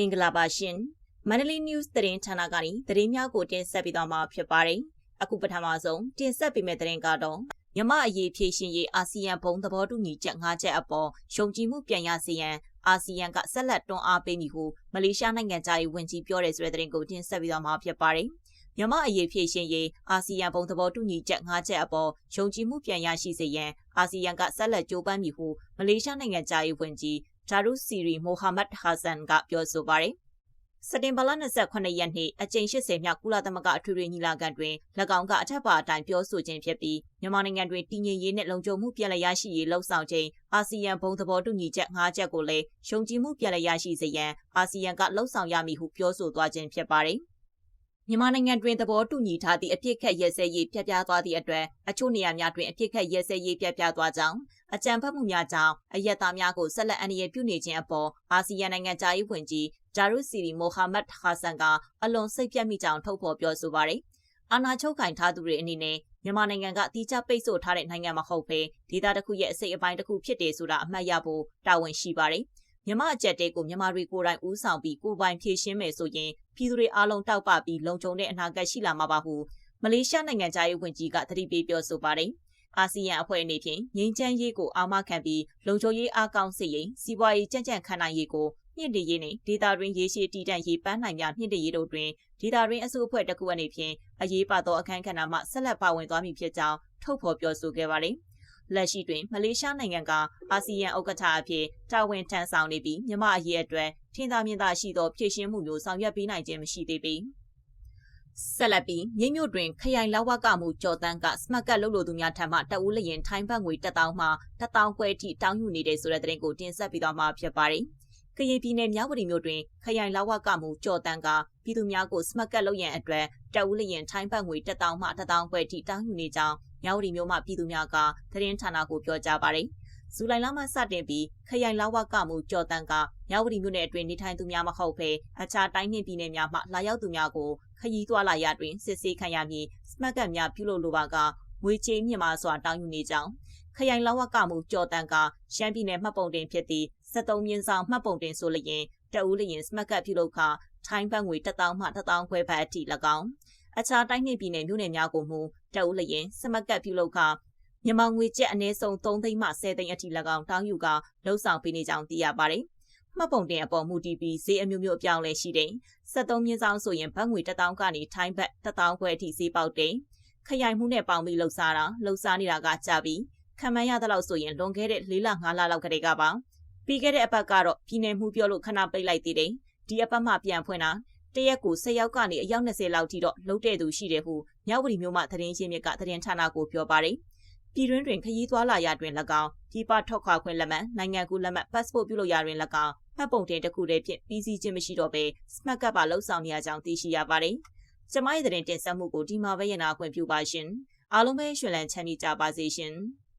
မင်္ဂလာပါရှင်မန္တလေး news သတင်းဌာနကနေသတင်းများကိုတင်ဆက်ပေးသွားမှာဖြစ်ပါတယ်အခုပထမဆုံးတင်ဆက်ပေးမယ့်သတင်းကတော့မြမအရေးဖြည့်ရှင်ရေးအာဆီယံဘုံသဘောတူညီချက်၅ချက်အပေါ်ယုံကြည်မှုပြန်ရစေရန်အာဆီယံကဆက်လက်တွန်းအားပေးမိဟုမလေးရှားနိုင်ငံသားရေးဝန်ကြီးပြောတဲ့ဆိုတဲ့သတင်းကိုတင်ဆက်ပေးသွားမှာဖြစ်ပါတယ်မြမအရေးဖြည့်ရှင်ရေးအာဆီယံဘုံသဘောတူညီချက်၅ချက်အပေါ်ယုံကြည်မှုပြန်ရရှိစေရန်အာဆီယံကဆက်လက်ကြိုးပမ်းမိဟုမလေးရှားနိုင်ငံသားရေးဝန်ကြီး ဂျာရုစီရီမိုဟာမက်ဟာဆန်ကပြောဆိုပါတယ်။စက်တင်ဘာလ28ရက်နေ့အကြိမ်80မြောက်ကုလသမဂ္ဂအထွေထွေညီလာခံတွင်၎င်းကအထက်ပါအတိုင်းပြောဆိုခြင်းဖြစ်ပြီးမြန်မာနိုင်ငံတွင်တည်ငြိမ်ရေးနှင့်လုံခြုံမှုပြည်လည်ရရှိရေးလှုံ့ဆော်ခြင်းအာဆီယံဘုံသဘောတူညီချက်၅ချက်ကိုလည်းရှုံချမှုပြည်လည်ရရှိစေရန်အာဆီယံကလှုံ့ဆော်ရမည်ဟုပြောဆိုသွားခြင်းဖြစ်ပါတယ်။ မြန်မာနိုင်ငံတွင်သဘောတူညီထားသည့်အပြစ်ခတ်ရဲစဲရေးပြပြသွားသည့်အတွက်အချို့နေရာများတွင်အပြစ်ခတ်ရဲစဲရေးပြပြသွားကြောင်းအကြံဖတ်မှုများကြောင့်အယက်သားများကိုဆက်လက်အန္တရာယ်ပြုနေခြင်းအပေါ်အာဆီယံနိုင်ငံသားရေးဝန်ကြီးဂျာရုစီရီမိုဟာမက်ဟာဆန်ကအလွန်စိတ်ပြတ်မိကြောင်းထုတ်ဖော်ပြောဆိုပါတယ်။အာဏာချုပ်ကင်ထားသူတွေအနေနဲ့မြန်မာနိုင်ငံကတီးခြားပိတ်ဆို့ထားတဲ့နိုင်ငံမဟုတ်ဘဲဒေသတစ်ခုရဲ့အစိတ်အပိုင်းတစ်ခုဖြစ်တယ်ဆိုတာအမှတ်ရဖို့တာဝန်ရှိပါတယ်။ မြမအကြက်တဲကိုမြန်မာတွေကိုယ်တိုင်ဦးဆောင်ပြီးကိုပိုင်ဖြည့်ရှင်းမယ်ဆိုရင်ပြည်သူတွေအားလုံးတောက်ပပြီးလုံခြုံတဲ့အနာဂတ်ရှိလာမှာပါဟုမလေးရှားနိုင်ငံသားရေးဝန်ကြီးကသတိပေးပြောဆိုပါတယ်။အာဆီယံအဖွဲ့အနေဖြင့်ငြိမ်းချမ်းရေးကိုအာမခံပြီးလုံခြုံရေးအားကောင်းစေရင်စီးပွားရေးကြံ့ကြံ့ခံနိုင်ရေးကိုမြင့်တင်ရေးနဲ့ဒေတာတွင်ရေရှည်တည်တံ့ရေးပန်းနိုင်များမြင့်တင်ရေးတို့တွင်ဒေတာတွင်အစုအဖွဲ့တစ်ခုအနေဖြင့်အရေးပါသောအခမ်းကဏ္ဍမှဆက်လက်ပါဝင်သွားမည်ဖြစ်ကြောင်းထုတ်ဖော်ပြောဆိုခဲ့ပါတယ်။ လက်ရှိတွင်မလေးရှားနိုင်ငံကအာဆီယံဥက္ကဋ္ဌအဖြစ်တာဝန်ထမ်းဆောင်နေပြီးမြမအရေးအတွက်ထင်သာမြင်သာရှိသောဖြည့်ရှင်းမှုမျိုးဆောင်ရွက်ပေးနိုင်ခြင်းမရှိသေးပေဆက်လက်ပြီးမြိတ်မြို့တွင်ခရိုင်လောက်ဝကမှုကြော်တန်းကစမတ်ကတ်လုပ်လို့သူများထံမှတအူးလျင်ထိုင်းဘတ်ငွေ1000မှ1000ခွဲထိတောင်းယူနေတဲ့ဆိုတဲ့သတင်းကိုတင်ဆက်ပေးသွားမှာဖြစ်ပါတယ်။ ကရင်ပြည်နယ်မြောက်ဝတီမြို့တွင်ခရိုင်လောက်ဝကမှုကြော်တန်းကပြည်သူများကိုစမတ်ကတ်လုပ်ရန်အတွက်တအူးလျင်ထိုင်းဘတ်ငွေ1000မှ1000ခွဲထိတောင်းယူနေကြောင်းမြောက်ရီမျိုးမှပြည်သူများကသတင်းဌာနကိုပြောကြားပါတယ်။ဇူလိုင်လမှစတင်ပြီးခရိုင်လောက်ဝကမှုကြော်တန်ကမြောက်ရီမြို့နယ်အတွင်းနေထိုင်သူများမဟုတ်ဘဲအခြားတိုင်းနှင့်ပြည်နယ်များမှလာရောက်သူများကိုခရီးသွားလာရတွင်စစ်ဆေးခံရမည်စမတ်ကတ်များပြုလုပ်လိုပါကငွေချေးမြင့်မာစွာတောင်းယူနေကြောင်းခရိုင်လောက်ဝကမှုကြော်တန်ကရှမ်းပြည်နယ်မှတ်ပုံတင်ဖြစ်သည့် 73မြင်းဆောင်မှတ်ပုံတင်ဆိုလျင်တအူးလျင်စမတ်ကတ်ပြုလုပ်ခထိုင်းဘတ်ငွေ1000မှ1000ခွဲဘတ်အထိ၎င်းအခြားတိုင်းနှင့်ပြည်နယ်မြို့နယ်များကိုမူတအုပ်လျင်စမကတ်ပြုလုပ်ခမြန်မာငွေကျပ်အနည်းဆုံး3သိန်းမှ10သိန်းအထိ၎င်းတောင်းယူကလှုပ်ဆောင်ပေးနေကြောင်းသိရပါတယ်။မှတ်ပုံတင်အပေါ်မူတည်ပြီးဈေးအမျိုးမျိုးအပြောင်းလဲရှိတယ်။73မြင်းဆောင်ဆိုရင်ဘတ်ငွေ1000ကနေထိုင်းဘတ်1000ခွဲအထိဈေးပေါက်တယ်။ခရိုင်မှုနဲ့ပေါင်းပြီးလှုပ်ရှားတာလှုပ်ရှားနေတာကကြပြီးခံမှန်းရသလောက်ဆိုရင်လွန်ခဲ့တဲ့၄လ၅လလောက်ကတည်းကပါ ပြီးခဲ့တဲ့အပတ်ကတော့ပြည်နယ်မှုပြောလို့ခဏပိတ်လိုက်သေးတယ်ဒီအပတ်မှပြန်ဖွင့်တာတရက်ကို10ယောက်ကနေအယောက်20လောက်ထိတော့လှုပ်တဲ့သူရှိတယ်ဟုမြောက်ဝတီမြို့မှသတင်းရင်းမြစ်ကသတင်းဌာနကိုပြောပါတယ်။ပြည်တွင်းတွင်ခရီးသွားလာရတွင်၎င်းပြည်ပထွက်ခွာခွင့်လက်မှတ်နိုင်ငံကူးလက်မှတ် passport ပြုလုပ်ရတွင်၎င်းမှတ်ပုံတင်တစ်ခုတည်းဖြင့်ပြီးစီးခြင်းမရှိတော့ဘဲ smart card ပါလှုပ်ဆောင်နေရကြောင်းသိရှိရပါတယ်။ကျမရဲ့သတင်းတင်ဆက်မှုကိုဒီမှာပဲရနာခွင့်ပြုပါရှင်။အားလုံးပဲရှင်လန်းချမ်းမြေ့ကြပါစေရှင်။